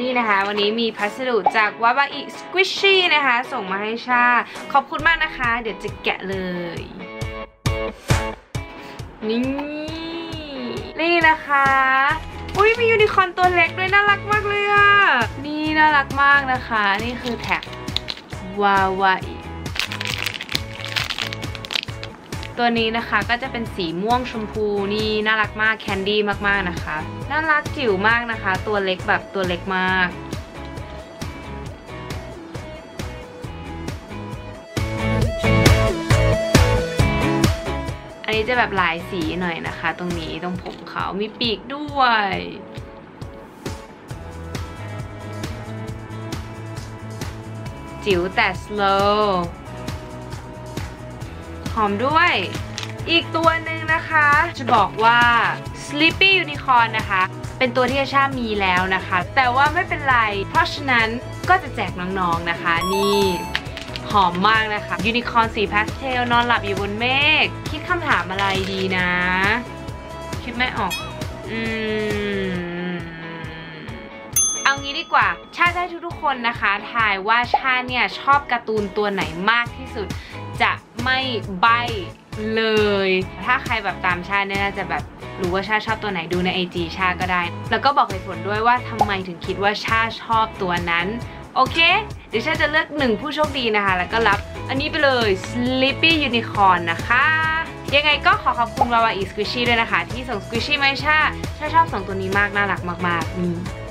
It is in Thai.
นี่นะคะ วันนี้มีพัสดุจากวาบาอิสควิชชี่นะคะ ส่งมาให้ชา ขอบคุณมากนะคะ เดี๋ยวจะแกะเลย นี่ นี่นะคะ อุ้ยมียูนิคอร์นตัวเล็กด้วยน่ารักมากเลยอะนี่น่ารักมากนะคะ นี่คือแท็กวาวาอิ ตัวนี้นะคะก็จะเป็นสีม่วงชมพูนี่น่ารักมากแคนดี้มากๆนะคะ น่ารักจิ๋วมากนะคะ ตัวเล็กแบบตัวเล็กมากอันนี้จะแบบหลายสีหน่อยนะคะ ตรงนี้ตรงผมเขามีปีกด้วยจิ๋วแต่ slow หอมด้วย อีกตัวหนึ่งนะคะ จะบอกว่า Sleepy Unicorn นะคะ เป็นตัวที่อาชามีแล้วนะคะ แต่ว่าไม่เป็นไร เพราะฉะนั้นก็จะแจกน้องๆนะคะ นี่หอมมากนะคะ ยูนิคอร์นสีพาสเทลนอนหลับอยู่บนเมฆคิดคำถามอะไรดีนะ คิดไม่ออก อืม ชาจะให้ทุกๆคนนะคะทายว่าชาเนี่ยชอบการ์ตูนตัวไหนมากที่สุด จะไม่ใบเลย ถ้าใครแบบตามชาเนี่ยน่าจะแบบรู้ว่าชาชอบตัวไหนดูใน IG ชาก็ได้ แล้วก็บอกเหตุผลด้วยว่าทำไมถึงคิดว่าชาชอบตัวนั้น โอเค เดี๋ยวชาจะเลือกหนึ่งผู้โชคดีนะคะ แล้วก็รับอันนี้ไปเลย Sleepy Unicorn นะคะยังไงก็ขอขอบคุณวาวาอีสควิชชี่ด้วยนะคะ ที่ส่งสควิชชี่มาให้ชาชาชอบสองตัวนี้มาก น่ารักมากๆนี่